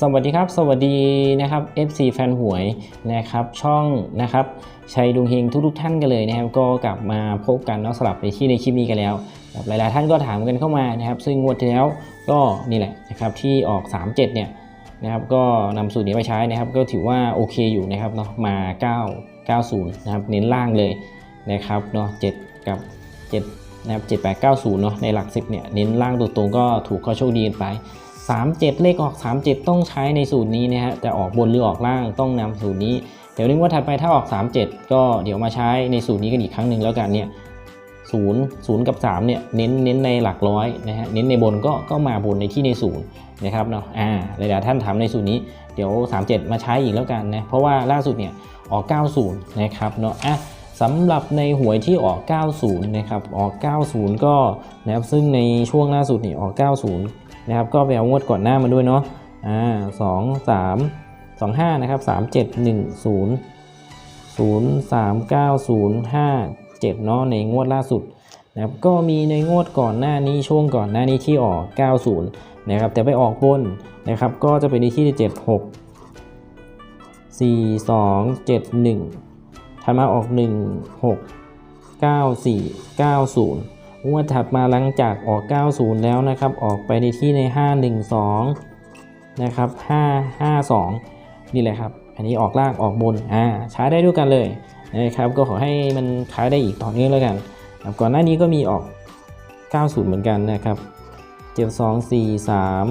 สวัสดีครับ สวัสดีนะครับ FC แฟนหวยนะครับช่องนะครับชัยดวงเฮงทุกๆท่านกันเลยนะครับ ก็กลับมาพบกันนาะสลับในที่ในคลิปนี้กันแล้วหลายๆท่านก็ถามกันเข้ามานะครับ ซึ่งงวดที่แล้วก็นี่แหละนะครับที่ออก 37 เนี่ยนะครับก็นำสูตรนี้ไปใช้นะครับ ก็ถือว่าโอเคอยู่นะครับเนาะมา 9 90 นะครับ เน้นล่างเลยนะครับเนาะ7กับ 7 นะครับ 7 8 90 เนาะในหลัก 10 เนี่ยเน้นล่างตัวตรงก็ถูกข้อโชคดีกันไป 37 เลขออก 37 ต้องใช้ในสูตรนี้นะฮะแต่ออกบนหรือออกล่างต้องนำสูตรนี้ เดี๋ยวนึกว่าถัดไปถ้าออก 37 ก็เดี๋ยวมาใช้ในสูตรนี้กันอีกครั้งหนึ่งแล้วกันเนี่ย0 0กับ3เนี่ยเน้นเน้นในหลักร้อยนะฮะเน้นในบนก็ก็มาบนในที่ในศูนย์นะครับเนาะอ่าหลายๆท่านถามในสูตรนี้เดี๋ยว 37 มาใช้อีกแล้วกันนะเพราะว่าล่าสุดเนี่ยออก 90 นะครับเนาะอะสำหรับในหวยที่ออก 90 นะครับ ออก 90 ก็นะครับซึ่งในช่วงล่าสุดนี่ออก 90 นะครับก็ไปเอางวดก่อนหน้ามาด้วยเนาะอ่าสองสามสองห้านะครับสามเจ็ดหนึ่งศูนย์ศูนย์สามเก้าศูนย์ห้าเจ็ดเนาะในงวดล่าสุดนะครับก็มีในงวดก่อนหน้านี้ช่วงก่อนหน้านี้ที่ออก 90 นะครับแต่ไปออกบนนะครับก็จะเป็นในที่ 76 4 2 7 1ถัดมาออก 1 6 9 4 9 0 งวดถัดมาหลังจากออก 90 แล้วนะครับ ออกไปในที่ใน 512 นะครับ 552 นี่แหละครับ อันนี้ออกล่างออกบน อ่า ใช้ได้ด้วยกันเลยนะครับ ก็ขอให้มันใช้ได้อีกต่อเนื่องแล้วกัน ก่อนหน้านี้ก็มีออก 90 เหมือนกันนะครับ 72 4 3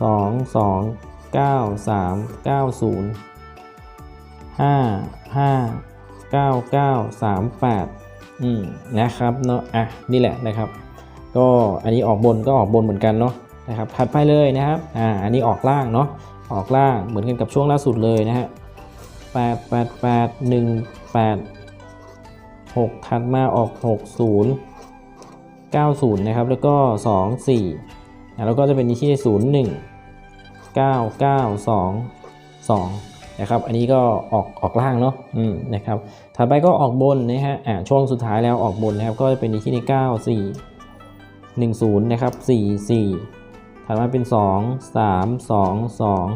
2 2 9 3 9 0 5 5 9 9 3 8 อืมนะครับเนาะอะนี่แหละนะครับ ก็อันนี้ออกบนก็ออกบนเหมือนกันเนาะนะครับถัดไปเลยนะครับอ่าอันนี้ออกล่างเนาะออกล่างเหมือนกันกับช่วงล่าสุดเลยนะฮะแปดแปดแปดหนึ่งแปดหกถัดมาออกหกศูนย์เก้าศูนย์นะครับแล้วก็สองสี่แล้วก็จะเป็นที่ศูนย์หนึ่งเก้าเก้าสองสอง นะครับ อันนี้ก็ออกออกล่างเนาะอืมนะครับ ถัดไปก็ออกบนนะฮะอ่าช่วงสุดท้ายแล้วออกบนนะครับ ก็จะเป็นที่ในเก้าสี่หนึ่งศูนย์นะครับสี่สี่ถัดมาเป็นสองสามสองสอง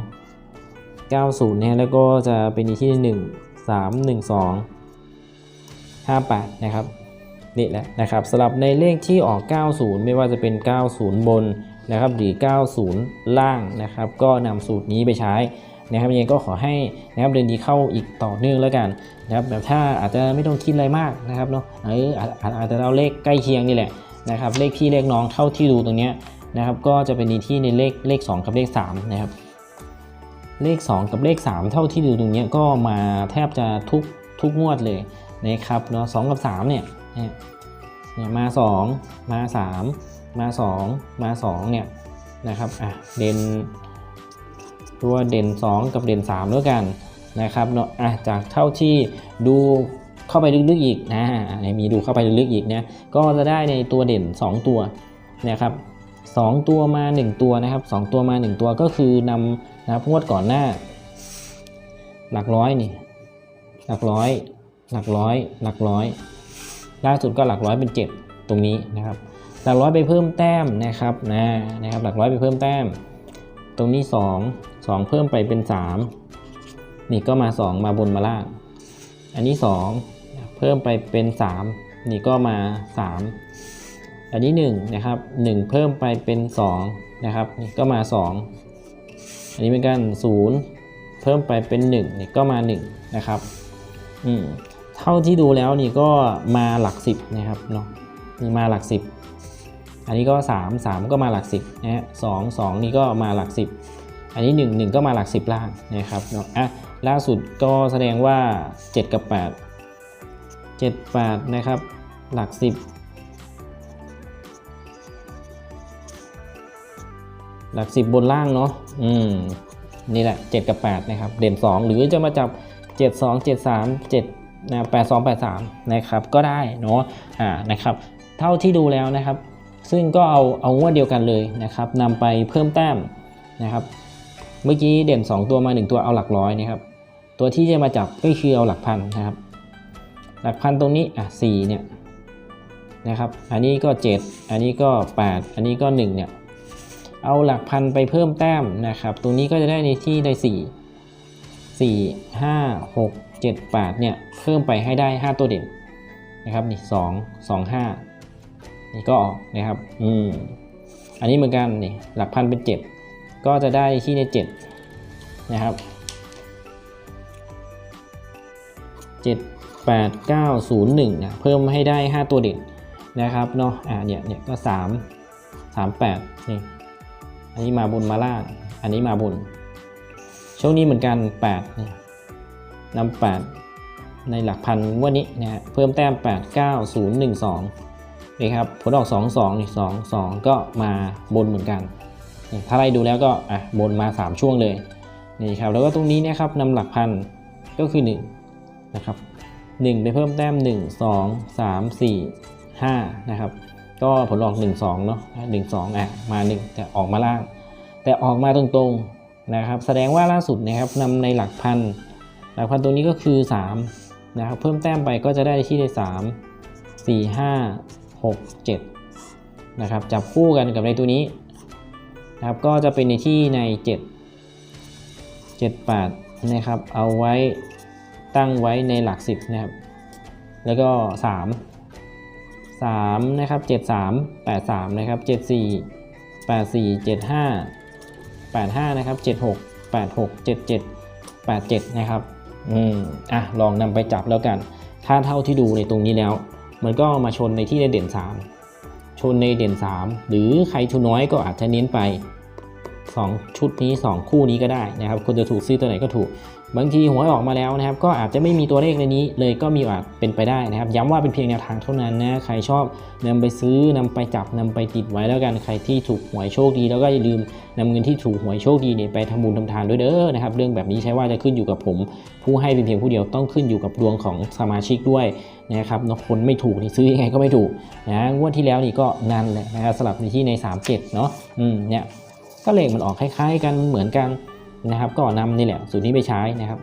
เก้าศูนย์นะฮะแล้วก็จะเป็นที่หนึ่งสามหนึ่งสองห้าแปดนะครับนี่แหละนะครับสำหรับในเลขที่ออก 90 ไม่ว่าจะเป็น 90 บนนะครับหรือ 90 ล่างนะครับ ก็นำสูตรนี้ไปใช้ นะครับยังไงก็ขอให้นะครับเดือนนี้เข้าอีกต่อเนื่องแล้วกันนะครับแบบถ้าอาจจะไม่ต้องคิดอะไรมากนะครับเนาะเอออาจจะเอาเลขใกล้เคียงนี่แหละนะครับเลขพี่เลขน้องเท่าที่ดูตรงเนี้ยนะครับก็จะเป็นในที่ในเลขเลข 2 กับเลข3นะครับเลข 2 กับเลข 3 เท่าที่ดูตรงเนี้ยก็มาแทบจะทุกทุกงวดเลยนะครับเนาะสกับ3เนี่ยเนี่ยเนี่ยมา 2 มา 3 มา 2 มา2เนี่ยนะครับอะเด่น ตัวเด่น 2 กับเด่น 3 ด้วยกันนะครับเนาะอะจากเท่าที่ดูเข้าไปลึกๆอีกนะมีดูเข้าไปลึกๆอีกเนี่ยก็จะได้ในตัวเด่น 2 ตัวนะครับสองตัวมา 1 ตัวนะครับ 2 ตัวมา 1 ตัวก็คือนำนะครับงวดก่อนหน้า หลักร้อยนี่หลักร้อย หลักร้อย หลักร้อย ล่าสุดก็หลักร้อยเป็น 7 ตรงนี้นะครับ หลักร้อยไปเพิ่มแต้มนะครับนะนะครับ หลักร้อยไปเพิ่มแต้ม ตรงนี้ 2 2 เพิ่มไปเป็น 3 นี่ก็มา 2 มาบนมาล่าง อันนี้ 2 เพิ่มไปเป็น 3 นี่ก็มา 3 อันนี้1นะครับ1 เพิ่มไปเป็น2นะครับนี่ก็มา 2 อันนี้เป็นกัน0 เพิ่มไปเป็น1นี่ก็มา1นะครับอืมเท่าที่ดูแล้วนี่ก็มาหลักสิบนะครับเนาะนี่มาหลักสิบอันนี้ก็ 3 3 ก็มาหลักสิบนะฮะสองสองนี่ก็มาหลักสิบ อันนี้1 1ก็มาหลักสิบล่างนะครับเนาะอะล่าสุดก็แสดงว่า 7 กับ 8 7 8นะครับหลักสิบหลักสิบบนล่างเนาะอืมนี่แหละ 7 กับ 8 นะครับ เด่น 2 หรือจะมาจับ 7 2 7 3 7นะ82 83 นะครับก็ได้เนาะอ่านะครับ เท่าที่ดูแล้วนะครับ ซึ่งก็เอาเอางวดเดียวกันเลยนะครับนำไปเพิ่มแต้มนะครับ เมื่อกี้เด่น 2 ตัวมา 1 ตัวเอาหลักร้อยนะครับ ตัวที่จะมาจับก็คือเอาหลักพันนะครับ หลักพันตรงนี้อะ4เนี่ยนะครับ อันนี้ก็ 7 อันนี้ก็ 8 อันนี้ก็ 1 เนี่ย เอาหลักพันไปเพิ่มแต้มนะครับ ตรงนี้ก็จะได้ในที่ได้ 4 4 5 6 7 8 เนี่ย เพิ่มไปให้ได้ 5 ตัวเด่นนะครับ นี่ 2 2 5 นี่ก็ออกนะครับ อืม อันนี้เหมือนกันนี่ หลักพันเป็น 7 ก็จะได้ที่ใน 7 นะครับ 7 8 9 0 1นะเพิ่มให้ได้ 5 ตัวเด่นนะครับเนาะอ่าเนี่ยเนี่ยก็ 3 3 8นี่อันนี้มาบนมาล่าง อันนี้มาบน ช่วงนี้เหมือนกัน8เนี่ยนำ8ในหลักพันวันนี้นะฮะเพิ่มแต้ม 8 9 0 1 2นี่ครับผลออก 2 2นี่2 2 ก็มาบนเหมือนกัน นี่ถ้าไล่ดูแล้วก็อะบนมา 3 ช่วงเลยนี่ครับแล้วก็ตรงนี้นะครับนำหลักพันก็คือ1นะครับ1ไปเพิ่มแต้ม 1 2 3 4 5นะครับก็ผลออก 1 2เนาะ1 2อะมา 1 แต่ออกมาล่าง แต่ออกมาตรงๆนะครับแสดงว่าล่าสุดนะครับนำในหลักพันหลักพันตรงนี้ก็คือ3นะครับเพิ่มแต้มไปก็จะได้ที่ได้ 3 4 5 6 7นะครับจับคู่กันกับในตัวนี้ นะครับก็จะเป็นในที่ใน 7 7 8นะครับเอาไว้ตั้งไว้ในหลัก 10นะครับแล้วก็ 3 3นะครับ7 3 8 3นะครับ7 4 8 4 7 5 85นะครับ76 86 77 87นะครับอืมอะลองนำไปจับแล้วกัน ถ้าเท่าที่ดูในตรงนี้แล้ว มันก็มาชนในที่ในเด่น 3 ชนในเด่น 3 หรือใครทุนน้อยก็อาจจะเน้นไป 2 ชุดนี้ 2 คู่นี้ก็ได้นะครับคนจะถูกซื้อตัวไหนก็ถูก บางทีหวยออกมาแล้วนะครับ ก็อาจจะไม่มีตัวเลขในนี้เลยก็มีอาสเป็นไปได้นะครับ ย้ำว่าเป็นเพียงแนวทางเท่านั้นนะใครชอบนำไปซื้อนำไปจับนำไปติดไว้แล้วกันใครที่ถูกหวยโชคดี แล้วก็อย่าลืมนำเงินที่ถูกหวยโชคดีเนี่ยไปทำบุญทำทานด้วยเด้อนะครับ เรื่องแบบนี้ใช้ว่าจะขึ้นอยู่กับผม ผู้ให้เป็นเพียงผู้เดียวต้องขึ้นอยู่กับดวงของสมาชิกด้วย นะครับเนาะคนไม่ถูกนี่ซื้อยังไงก็ไม่ถูกนะงวดที่แล้วนี่ก็นั่นแหละนะครับสลับในที่ใน 37 เนาะอืมเนี่ยก็เลขมันออกคล้าย ๆ กันเหมือนกันนะครับ ก็นำนี่แหละสูตรนี้ไปใช้นะครับ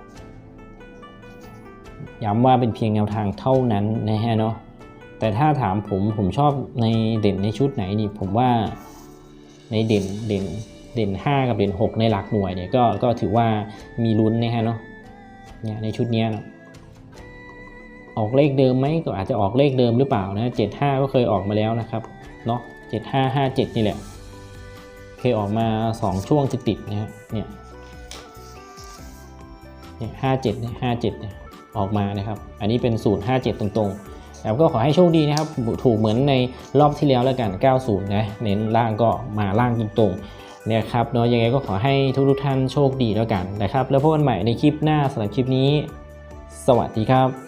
ย้ำว่าเป็นเพียงแนวทางเท่านั้นนะฮะเนาะแต่ถ้าถามผมผมชอบในเด่นในชุดไหนนี่ผมว่าในเด่นเด่นเด่น 5 กับเด่น 6 ในหลักหน่วยเนี่ยก็ก็ถือว่ามีลุ้นนะฮะเนาะเนี่ยในชุดนี้เนาะ ออกเลขเดิมไหมก็อาจจะออกเลขเดิมหรือเปล่านะ75ก็เคยออกมาแล้วนะครับเนาะ75 57นี่แหละเคยออกมา2ช่วงติดๆนะฮะเนี่ยเนี่ย57เนี่ย57เนี่ยออกมานะครับ อันนี้เป็นสูตร 57 ตรงๆ แล้วก็ขอให้โชคดีนะครับ ถูกเหมือนในรอบที่แล้วแล้วกัน 90 นะ เน้นล่างก็มาล่างตรงๆเนี่ยครับเนาะ ยังไงก็ขอให้ทุกๆท่านโชคดีแล้วกันนะครับ แล้วพบกันใหม่ในคลิปหน้าสำหรับคลิปนี้ สวัสดีครับ